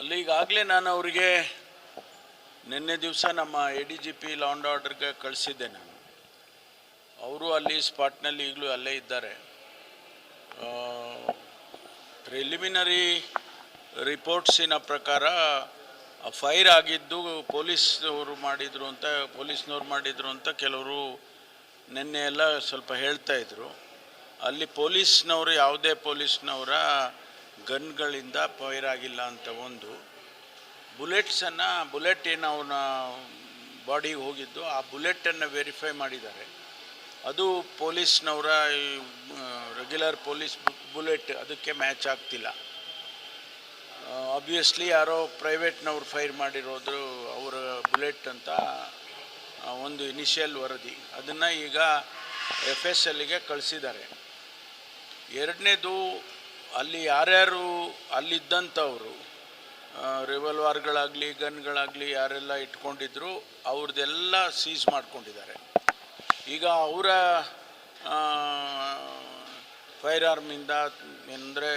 ಅಲ್ಲಿ ಈಗಾಗಲೇ ನಾನು ಅವರಿಗೆ ನಿನ್ನೆ ದಿವಸ ನಮ್ಮ A D G P law and ಆರ್ಡರ್ಗೆ ಕಳಿಸಿದ್ದೆ ನಾನು. ಅವರು ಅಲ್ಲಿ ಸ್ಪಾಟ್ನಲ್ಲಿ ಈಗಲೂ ಅಲ್ಲೇ ಇದ್ದಾರೆ. ಪ್ರಿಲಿಮಿನರಿ ರಿಪೋರ್ಟ್ಸಿನ ಪ್ರಕಾರ ಫೈರ್ ಆಗಿದ್ದು ಪೊಲೀಸ್ನವರು ಮಾಡಿದರು ಅಂತ, ಪೊಲೀಸ್ನವ್ರು ಮಾಡಿದರು ಅಂತ ಕೆಲವರು ನಿನ್ನೆ ಎಲ್ಲ ಸ್ವಲ್ಪ ಹೇಳ್ತಾ ಇದ್ರು. ಅಲ್ಲಿ ಪೊಲೀಸ್ನವರು, ಯಾವುದೇ ಪೊಲೀಸ್ನವರ ಗನ್ಗಳಿಂದ ಫೈರ್ ಆಗಿಲ್ಲ ಅಂತ ಒಂದು. ಬುಲೆಟ್ಸನ್ನು ಬುಲೆಟ್ ಏನು ಅವನ ಬಾಡಿಗೆ ಹೋಗಿದ್ದು, ಆ ಬುಲೆಟನ್ನು ವೆರಿಫೈ ಮಾಡಿದ್ದಾರೆ. ಅದು ಪೊಲೀಸ್ನವರ ರೆಗ್ಯುಲರ್ ಪೊಲೀಸ್ ಬುಲೆಟ್ ಅದಕ್ಕೆ ಮ್ಯಾಚ್ ಆಗ್ತಿಲ್ಲ. ಆಬ್ವಿಯಸ್ಲಿ ಯಾರೋ ಪ್ರೈವೇಟ್ನವ್ರು ಫೈರ್ ಮಾಡಿರೋದು ಅವರ ಬುಲೆಟ್ ಅಂತ ಒಂದು ಇನಿಷಿಯಲ್ ವರದಿ. ಅದನ್ನು ಈಗ ಎಫ್ ಎಸ್ ಎಲ್ಗೆ ಕಳಿಸಿದ್ದಾರೆ. ಎರಡನೇದು ಅಲ್ಲಿ ಯಾರ್ಯಾರು ಅಲ್ಲಿದ್ದಂಥವರು ರಿವಲ್ವಾರ್ಗಳಾಗಲಿ ಗನ್ಗಳಾಗಲಿ ಯಾರೆಲ್ಲ ಇಟ್ಕೊಂಡಿದ್ರು ಅವ್ರದ್ದೆಲ್ಲ ಸೀಸ್ ಮಾಡ್ಕೊಂಡಿದ್ದಾರೆ. ಈಗ ಅವರ ಫೈರ್ ಆರ್ಮಿಂದ ಅಂದರೆ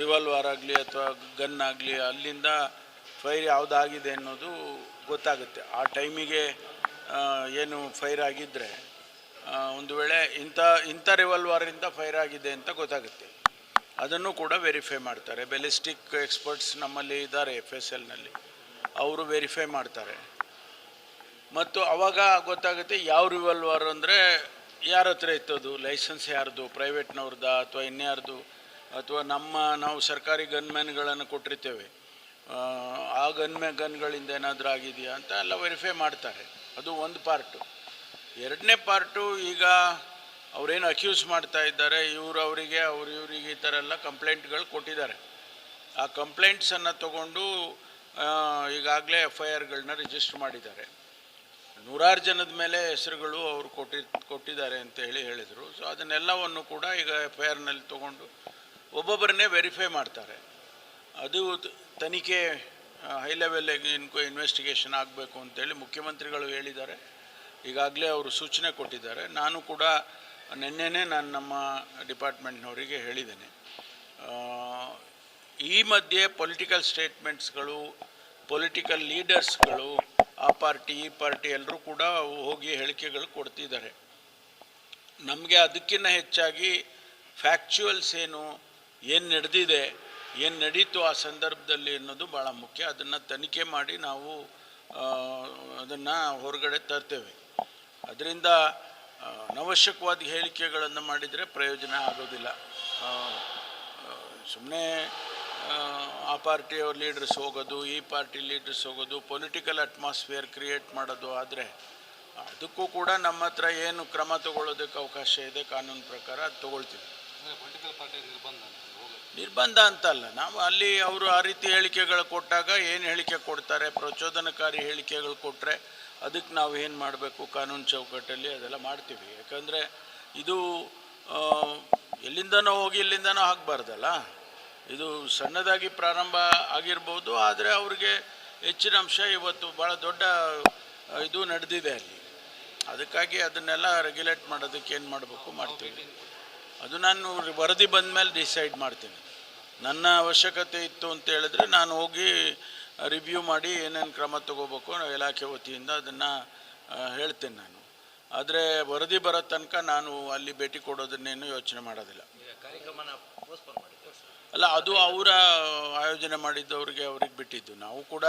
ರಿವಾಲ್ವರ್ ಆಗಲಿ ಅಥವಾ ಗನ್ ಆಗಲಿ ಅಲ್ಲಿಂದ ಫೈರ್ ಯಾವುದಾಗಿದೆ ಅನ್ನೋದು ಗೊತ್ತಾಗುತ್ತೆ. ಆ ಟೈಮಿಗೆ ಏನು ಫೈರ್ ಆಗಿದ್ದರೆ ಒಂದು ವೇಳೆ ಇಂಥ ಇಂಥ ರಿವಾಲ್ವರಿಂದ ಫೈರ್ ಆಗಿದೆ ಅಂತ ಗೊತ್ತಾಗುತ್ತೆ. ಅದನ್ನು ಕೂಡ ವೆರಿಫೈ ಮಾಡ್ತಾರೆ. ಬೆಲಿಸ್ಟಿಕ್ ಎಕ್ಸ್ಪರ್ಟ್ಸ್ ನಮ್ಮಲ್ಲಿ ಇದ್ದಾರೆ ಎಫ್ ಎಸ್ ಎಲ್ನಲ್ಲಿ ಅವರು ವೆರಿಫೈ ಮಾಡ್ತಾರೆ. ಮತ್ತು ಅವಾಗ ಗೊತ್ತಾಗುತ್ತೆ ಯಾವ ರಿವಾಲ್ವರ್ ಅಂದರೆ ಯಾರ ಹತ್ರ ಇತ್ತದು ಲೈಸೆನ್ಸ್ ಯಾರ್ದು? ಪ್ರೈವೇಟ್ನವ್ರದ್ದ ಅಥವಾ ಇನ್ಯಾರ್ದು? ಅಥವಾ ನಮ್ಮ ನಾವು ಸರ್ಕಾರಿ ಗನ್ಮ್ಯಾನ್ಗಳನ್ನು ಕೊಟ್ಟಿರ್ತೇವೆ. ಆ, ಗನ್ಮ್ಯಾ ಗನ್ಗಳಿಂದ ಏನಾದರೂ ಆಗಿದೆಯಾ ಅಂತ ಎಲ್ಲ ವೆರಿಫೈ ಮಾಡ್ತಾರೆ. ಅದು ಒಂದು ಪಾರ್ಟು ಎರಡನೇ ಪಾರ್ಟು ಈಗ ಅವರೇನು ಅಕ್ಯೂಸ್ ಮಾಡ್ತಾ ಇದ್ದಾರೆ, ಇವರು ಅವರಿಗೆ, ಅವ್ರು ಇವರಿಗೆ ಈ ಥರ ಎಲ್ಲ ಕಂಪ್ಲೇಂಟ್ಗಳು ಕೊಟ್ಟಿದ್ದಾರೆ. ಆ ಕಂಪ್ಲೇಂಟ್ಸನ್ನು ತಗೊಂಡು ಈಗಾಗಲೇ ಎಫ್ ಐ ಆರ್ಗಳನ್ನ ರಿಜಿಸ್ಟರ್ ಮಾಡಿದ್ದಾರೆ. ನೂರಾರು ಜನದ ಮೇಲೆ ಹೆಸರುಗಳು ಅವರು ಕೊಟ್ಟಿ, ಕೊಟ್ಟಿದ್ದಾರೆ ಅಂತ ಹೇಳಿ ಹೇಳಿದರು. ಸೊ ಅದನ್ನೆಲ್ಲವನ್ನು ಕೂಡ ಈಗ ಎಫ್ ಐ ಆರ್ನಲ್ಲಿ ತೊಗೊಂಡು ಒಬ್ಬೊಬ್ಬರನ್ನೇ ವೆರಿಫೈ ಮಾಡ್ತಾರೆ. ಅದು ತನಿಖೆ ಹೈ ಲೆವೆಲ್ ಇನ್ಕೊ ಇನ್ವೆಸ್ಟಿಗೇಷನ್ ಆಗಬೇಕು ಅಂತೇಳಿ ಮುಖ್ಯಮಂತ್ರಿಗಳು ಹೇಳಿದ್ದಾರೆ. ಈಗಾಗಲೇ ಅವರು ಸೂಚನೆ ಕೊಟ್ಟಿದ್ದಾರೆ. ನಾನು ಕೂಡ ನಿನ್ನೆನೇ ನಾನು ನಮ್ಮ ಡಿಪಾರ್ಟ್ಮೆಂಟ್ನವರಿಗೆ ಹೇಳಿದ್ದೇನೆ. ಈ ಮಧ್ಯೆ ಪೊಲಿಟಿಕಲ್ ಸ್ಟೇಟ್ಮೆಂಟ್ಸ್ಗಳು, ಪೊಲಿಟಿಕಲ್ ಲೀಡರ್ಸ್ಗಳು, ಆ ಪಾರ್ಟಿ, ಈ ಪಾರ್ಟಿ ಎಲ್ಲರೂ ಕೂಡ ಹೋಗಿ ಹೇಳಿಕೆಗಳು ಕೊಡ್ತಿದ್ದಾರೆ. ನಮಗೆ ಅದಕ್ಕಿಂತ ಹೆಚ್ಚಾಗಿ ಫ್ಯಾಕ್ಚುಯಲ್ಸ್ ಏನು ಏನು ನಡೆದಿದೆ, ಏನು ನಡೀತು ಆ ಸಂದರ್ಭದಲ್ಲಿ ಅನ್ನೋದು ಭಾಳ ಮುಖ್ಯ. ಅದನ್ನು ತನಿಖೆ ಮಾಡಿ ನಾವು ಅದನ್ನು ಹೊರಗಡೆ ತರ್ತೇವೆ. ಅದರಿಂದ ಅನವಶ್ಯಕವಾದ ಹೇಳಿಕೆಗಳನ್ನು ಮಾಡಿದರೆ ಪ್ರಯೋಜನ ಆಗೋದಿಲ್ಲ. ಸುಮ್ಮನೆ ಆ ಪಾರ್ಟಿಯವ್ರ ಲೀಡರ್ಸ್ ಹೋಗೋದು, ಈ ಪಾರ್ಟಿ ಲೀಡರ್ಸ್ ಹೋಗೋದು, ಪೊಲಿಟಿಕಲ್ ಅಟ್ಮಾಸ್ಫಿಯರ್ ಕ್ರಿಯೇಟ್ ಮಾಡೋದು ಆದರೆ ಅದಕ್ಕೂ ಕೂಡ ನಮ್ಮ ಹತ್ರ ಏನು ಕ್ರಮ ತಗೊಳ್ಳೋದಕ್ಕೆ ಅವಕಾಶ ಇದೆ, ಕಾನೂನು ಪ್ರಕಾರ ಅದು ತಗೊಳ್ತೀವಿ. ಪೊಲಿಟಿಕಲ್ ಪಾರ್ಟಿ ನಿರ್ಬಂಧ ಅಂತ ಅಲ್ಲ. ನಾವು ಅಲ್ಲಿ ಅವರು ಆ ರೀತಿ ಹೇಳಿಕೆಗಳು ಕೊಟ್ಟಾಗ ಏನು ಹೇಳಿಕೆ ಕೊಡ್ತಾರೆ, ಪ್ರಚೋದನಕಾರಿ ಹೇಳಿಕೆಗಳು ಕೊಟ್ಟರೆ ಅದಕ್ಕೆ ನಾವು ಏನು ಮಾಡಬೇಕು ಕಾನೂನು ಚೌಕಟ್ಟಲ್ಲಿ ಅದೆಲ್ಲ ಮಾಡ್ತೀವಿ. ಯಾಕಂದರೆ ಇದು ಎಲ್ಲಿಂದನೋ ಹೋಗಿ ಇಲ್ಲಿಂದನೋ ಆಗಬಾರ್ದಲ್ಲ. ಇದು ಸಣ್ಣದಾಗಿ ಪ್ರಾರಂಭ ಆಗಿರ್ಬೋದು, ಆದರೆ ಅವ್ರಿಗೆ ಹೆಚ್ಚಿನ ಅಂಶ ಇವತ್ತು ಭಾಳ ದೊಡ್ಡ ಇದು ನಡೆದಿದೆ ಅಲ್ಲಿ. ಅದಕ್ಕಾಗಿ ಅದನ್ನೆಲ್ಲ ರೆಗ್ಯುಲೇಟ್ ಮಾಡೋದಕ್ಕೆ ಏನು ಮಾಡಬೇಕು ಮಾಡ್ತೀವಿ. ಅದು ನಾನು ವರದಿ ಬಂದ ಮೇಲೆ ಡಿಸೈಡ್ ಮಾಡ್ತೀನಿ. ನನ್ನ ಅವಶ್ಯಕತೆ ಇತ್ತು ಅಂತ ಹೇಳಿದ್ರೆ ನಾನು ಹೋಗಿ ರಿವ್ಯೂ ಮಾಡಿ ಏನೇನು ಕ್ರಮ ತಗೋಬೇಕು ಇಲಾಖೆ ವತಿಯಿಂದ ಅದನ್ನು ಹೇಳ್ತೇನೆ ನಾನು. ಆದರೆ ವರದಿ ಬರೋ ತನಕ ನಾನು ಅಲ್ಲಿ ಭೇಟಿ ಕೊಡೋದನ್ನೇನು ಯೋಚನೆ ಮಾಡೋದಿಲ್ಲ. ಅಲ್ಲ ಅದು ಅವರ ಆಯೋಜನೆ ಮಾಡಿದ್ದವ್ರಿಗೆ ಅವ್ರಿಗೆ ಬಿಟ್ಟಿದ್ದು. ನಾವು ಕೂಡ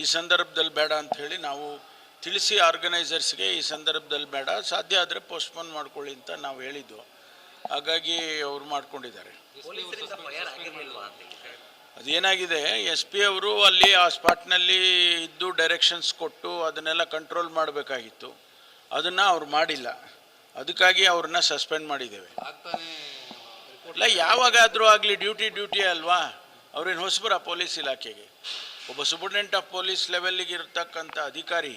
ಈ ಸಂದರ್ಭದಲ್ಲಿ ಬೇಡ ಅಂತ ಹೇಳಿ ನಾವು ತಿಳಿಸಿ ಆರ್ಗನೈಸರ್ಸ್ಗೆ ಈ ಸಂದರ್ಭದಲ್ಲಿ ಬೇಡ. ಸಾಧ್ಯ ಆದರೆ ಪೋಸ್ಟ್ಪೋನ್ ಮಾಡ್ಕೊಳ್ಳಿ ಅಂತ ನಾವು ಹೇಳಿದ್ದು. ಹಾಗಾಗಿ ಅವ್ರು ಮಾಡ್ಕೊಂಡಿದ್ದಾರೆ. ಅದೇನಾಗಿದೆ ಎಸ್ ಪಿ ಅವರು ಅಲ್ಲಿ ಆ ಸ್ಪಾಟ್ನಲ್ಲಿ ಇದ್ದು ಡೈರೆಕ್ಷನ್ಸ್ ಕೊಟ್ಟು ಅದನ್ನೆಲ್ಲ ಕಂಟ್ರೋಲ್ ಮಾಡಬೇಕಾಗಿತ್ತು. ಅದನ್ನು ಅವ್ರು ಮಾಡಿಲ್ಲ. ಅದಕ್ಕಾಗಿ ಅವ್ರನ್ನ ಸಸ್ಪೆಂಡ್ ಮಾಡಿದ್ದೇವೆ. ಇಲ್ಲ ಯಾವಾಗಾದರೂ ಆಗಲಿ ಡ್ಯೂಟಿ ಡ್ಯೂಟಿ ಅಲ್ವಾ? ಅವ್ರೇನು ಹೊಸಬರ? ಪೊಲೀಸ್ ಇಲಾಖೆಗೆ. ಒಬ್ಬ ಸೂಪರ್ಡೆಂಟ್ ಆಫ್ ಪೊಲೀಸ್ ಲೆವೆಲ್ಲಿಗೆ ಇರತಕ್ಕಂಥ ಅಧಿಕಾರಿ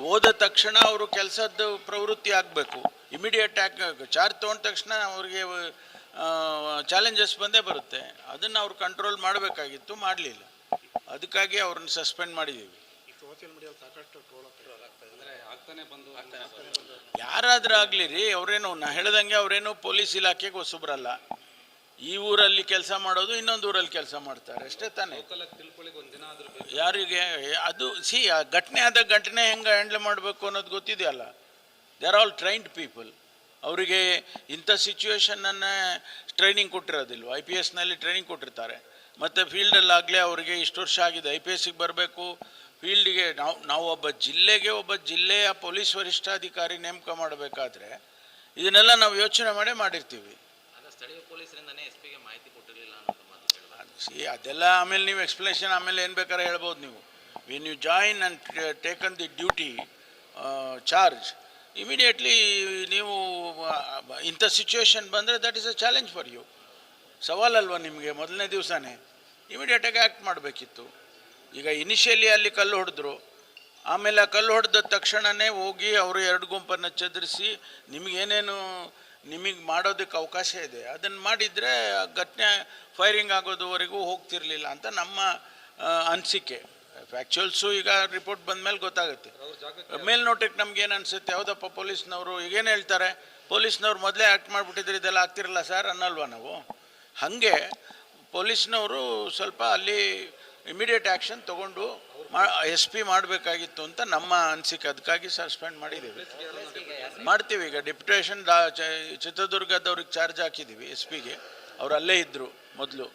ಹೋದ ತಕ್ಷಣ ಅವರು ಕೆಲಸದ ಪ್ರವೃತ್ತಿ ಆಗಬೇಕು. ಇಮಿಡಿಯೇಟ್ ಆಗಿ ಚಾರ್ಜ್ ತೊಗೊಂಡ ತಕ್ಷಣ ಅವ್ರಿಗೆ ಚಾಲೆಂಜಸ್ ಬಂದೇ ಬರುತ್ತೆ. ಅದನ್ನು ಅವ್ರು ಕಂಟ್ರೋಲ್ ಮಾಡಬೇಕಾಗಿತ್ತು, ಮಾಡಲಿಲ್ಲ. ಅದಕ್ಕಾಗಿ ಅವ್ರನ್ನ ಸಸ್ಪೆಂಡ್ ಮಾಡಿದ್ದೀವಿ ಯಾರಾದ್ರೂ ಆಗಲಿ ರೀ, ಅವರೇನು, ನಾ ಹೇಳ್ದಂಗೆ ಅವರೇನು ಪೊಲೀಸ್ ಇಲಾಖೆಗೆ ಹೊಸಬ್ರಲ್ಲ ಈ ಊರಲ್ಲಿ ಕೆಲಸ ಮಾಡೋದು ಇನ್ನೊಂದು ಊರಲ್ಲಿ ಕೆಲಸ ಮಾಡ್ತಾರೆ. ಅಷ್ಟೇ ತಾನೇ. ಯಾರಿಗೆ ಅದು ಸಿ ಆ ಘಟನೆ ಆದ ಘಟನೆ ಹೆಂಗೆ ಹ್ಯಾಂಡಲ್ ಮಾಡಬೇಕು ಅನ್ನೋದು ಗೊತ್ತಿದೆಯಲ್ಲ. They are all trained people ಅವರಿಗೆ ಇಂಥ ಸಿಚುವೇಶನನ್ನು ಟ್ರೈನಿಂಗ್ ಕೊಟ್ಟಿರೋದಿಲ್ವ? ಐ ಪಿ ಎಸ್ನಲ್ಲಿ ಟ್ರೈನಿಂಗ್ ಕೊಟ್ಟಿರ್ತಾರೆ. ಮತ್ತು ಫೀಲ್ಡಲ್ಲಾಗಲೇ ಅವರಿಗೆ ಇಷ್ಟು ವರ್ಷ ಆಗಿದೆ ಐ ಪಿ ಎಸ್ಸಿಗೆ ಬರಬೇಕು. ಫೀಲ್ಡಿಗೆ ನಾವು ನಾವು ಒಬ್ಬ ಜಿಲ್ಲೆಗೆ ಒಬ್ಬ ಜಿಲ್ಲೆಯ ಪೊಲೀಸ್ ವರಿಷ್ಠಾಧಿಕಾರಿ ನೇಮಕ ಮಾಡಬೇಕಾದ್ರೆ ಇದನ್ನೆಲ್ಲ ನಾವು ಯೋಚನೆ ಮಾಡೇ ಮಾಡಿರ್ತೀವಿ. ಸ್ಥಳೀಯ ಪೊಲೀಸರಿಂದನೇ ಎಸ್ ಪಿಗೆ ಮಾಹಿತಿ ಕೊಟ್ಟಿರಲಿಲ್ಲ ಸಿ, ಅದೆಲ್ಲ ಆಮೇಲೆ ನೀವು ಎಕ್ಸ್ಪ್ಲನೇಷನ್ ಆಮೇಲೆ ಏನು ಬೇಕಾದ್ರೆ ಹೇಳ್ಬೋದು ನೀವು. When you join and taken the duty charge immediately ನೀವು ಇಂಥ ಸಿಚುವೇಶನ್ ಬಂದರೆ that is a challenge for you ಸವಾಲಲ್ವ ನಿಮಗೆ ಮೊದಲನೇ ದಿವಸನೇ? ಇಮಿಡಿಯೇಟಾಗಿ ಆ್ಯಕ್ಟ್ ಮಾಡಬೇಕಿತ್ತು. ಈಗ ಇನಿಷಿಯಲಿ ಅಲ್ಲಿ ಕಲ್ಲು ಹೊಡೆದ್ರು. ಆಮೇಲೆ ಆ ಕಲ್ಲು ಹೊಡೆದ ತಕ್ಷಣವೇ ಹೋಗಿ ಅವರು ಎರಡು ಗುಂಪನ್ನು ಚದುರಿಸಿ ನಿಮಗೇನೇನು ನಿಮಗೆ ಮಾಡೋದಕ್ಕೆ ಅವಕಾಶ ಇದೆ. ಅದನ್ನು ಮಾಡಿದರೆ ಘಟನೆ ಫೈರಿಂಗ್ ಆಗೋದುವರೆಗೂ ಹೋಗ್ತಿರಲಿಲ್ಲ ಅಂತ ನಮ್ಮ ಅನಿಸಿಕೆ. ಫ್ಯಾಕ್ಚುಯಲ್ಸು ಈಗ ರಿಪೋರ್ಟ್ ಬಂದ ಮೇಲೆ ಗೊತ್ತಾಗುತ್ತೆ. ಮೇಲ್ನೋಟಕ್ಕೆ ನಮ್ಗೆ ಏನು ಅನ್ಸುತ್ತೆ? ಯಾವುದಪ್ಪ ಪೊಲೀಸ್ನವರು ಈಗೇನು ಹೇಳ್ತಾರೆ? ಪೊಲೀಸ್ನವ್ರು ಮೊದಲೇ ಆ್ಯಕ್ಟ್ ಮಾಡಿಬಿಟ್ಟಿದ್ರೆ ಇದೆಲ್ಲ ಆಗ್ತಿರಲ್ಲ ಸರ್ ಅನ್ನಲ್ವಾ ನಾವು? ಹಾಗೆ ಪೊಲೀಸ್ನವರು ಸ್ವಲ್ಪ ಅಲ್ಲಿ ಇಮಿಡಿಯೇಟ್ ಆ್ಯಕ್ಷನ್ ತೊಗೊಂಡು ಮಾ ಎಸ್ ಪಿ ಮಾಡಬೇಕಾಗಿತ್ತು ಅಂತ ನಮ್ಮ ಅನಿಸಿಕೆ. ಅದಕ್ಕಾಗಿ ಸಸ್ಪೆಂಡ್ ಮಾಡಿದ್ದೀವಿ. ಮಾಡ್ತೀವಿ ಈಗ ಡಿಪ್ಯುಟೇಷನ್ ದಾ ಚಿತ್ರದುರ್ಗದವ್ರಿಗೆ ಚಾರ್ಜ್ ಹಾಕಿದ್ದೀವಿ ಎಸ್ ಪಿಗೆ ಅವ್ರು ಅಲ್ಲೇ ಇದ್ದರು ಮೊದಲು.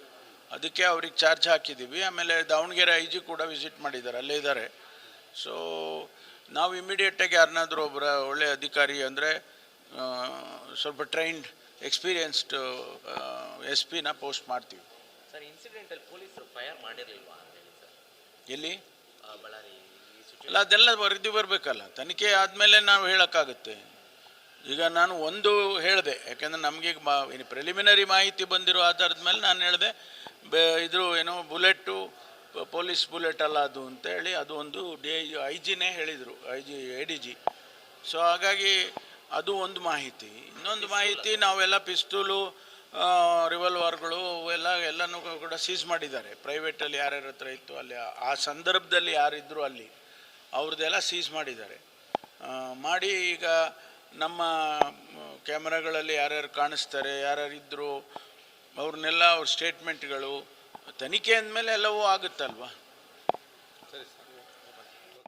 ಅದಕ್ಕೆ ಅವ್ರಿಗೆ ಚಾರ್ಜ್ ಹಾಕಿದ್ದೀವಿ. ಆಮೇಲೆ ದಾವಣಗೆರೆ ಐ ಜಿ ಕೂಡ ವಿಸಿಟ್ ಮಾಡಿದ್ದಾರೆ. ಅಲ್ಲೇ ಇದ್ದಾರೆ. ಸೊ ನಾವು ಇಮಿಡಿಯೇಟಾಗಿ ಯಾರನ್ನಾದರೂ ಒಬ್ಬರ ಒಳ್ಳೆಯ ಅಧಿಕಾರಿ ಅಂದರೆ ಸ್ವಲ್ಪ ಟ್ರೈನ್ಡ್ ಎಕ್ಸ್ಪೀರಿಯನ್ಸ್ಡ್ ಎಸ್ ಪಿನ ಪೋಸ್ಟ್ ಮಾಡ್ತೀವಿ. ಸರ್ ಇನ್ಸಿಡೆಂಟ್ ಅಲ್ಲಿ ಪೊಲೀಸರು ಫೈರ್ ಮಾಡಿರ್ಲಿಲ್ವಾ ಅಂತ ಹೇಳಿ ಸರ್. ಎಲ್ಲಿ? ಬಳ್ಳಾರಿ ಈ ಅಲ್ಲ ಅದೆಲ್ಲ ವರದಿ ಬರಬೇಕಲ್ಲ. ತನಿಖೆ ಆದಮೇಲೆ ನಾವು ಹೇಳೋಕ್ಕಾಗುತ್ತೆ. ಈಗ ನಾನು ಒಂದು ಹೇಳಿದೆ ಯಾಕೆಂದರೆ ನಮಗೆ ಪ್ರಿಲಿಮಿನರಿ ಮಾಹಿತಿ ಬಂದಿರೋ ಆಧಾರದ ಮೇಲೆ ನಾನು ಹೇಳಿದೆ ಬೆ ಇದು ಏನೋ ಬುಲೆಟು ಪೊಲೀಸ್ ಬುಲೆಟ್ ಅಲ್ಲ ಅದು ಅಂತೇಳಿ ಅದು ಒಂದು ಡಿ ಐ ಜಿನೇ ಹೇಳಿದರು I G A D G so ಹಾಗಾಗಿ ಅದು ಒಂದು ಮಾಹಿತಿ. ಇನ್ನೊಂದು ಮಾಹಿತಿ ನಾವೆಲ್ಲ ಪಿಸ್ತೂಲು ರಿವಲ್ವರ್ಗಳು ಎಲ್ಲ ಎಲ್ಲನೂ ಕೂಡ ಸೀಸ್ ಮಾಡಿದ್ದಾರೆ. ಪ್ರೈವೇಟಲ್ಲಿ ಯಾರ್ಯಾರ ಹತ್ರ ಇತ್ತು, ಅಲ್ಲಿ ಆ- ಸಂದರ್ಭದಲ್ಲಿ ಯಾರಿದ್ದರೂ ಅಲ್ಲಿ ಅವ್ರದ್ದೆಲ್ಲ ಸೀಸ್ ಮಾಡಿದ್ದಾರೆ. ಮಾಡಿ ಈಗ ನಮ್ಮ ಕ್ಯಾಮ್ರಾಗಳಲ್ಲಿ ಯಾರ್ಯಾರು ಕಾಣಿಸ್ತಾರೆ ಯಾರ್ಯಾರಿದ್ದರು ಅವ್ರನ್ನೆಲ್ಲ ಅವ್ರ ಸ್ಟೇಟ್ಮೆಂಟ್ಗಳು ತನಿಖೆ ಅಂದಮೇಲೆ ಎಲ್ಲವೂ ಆಗುತ್ತಲ್ವ?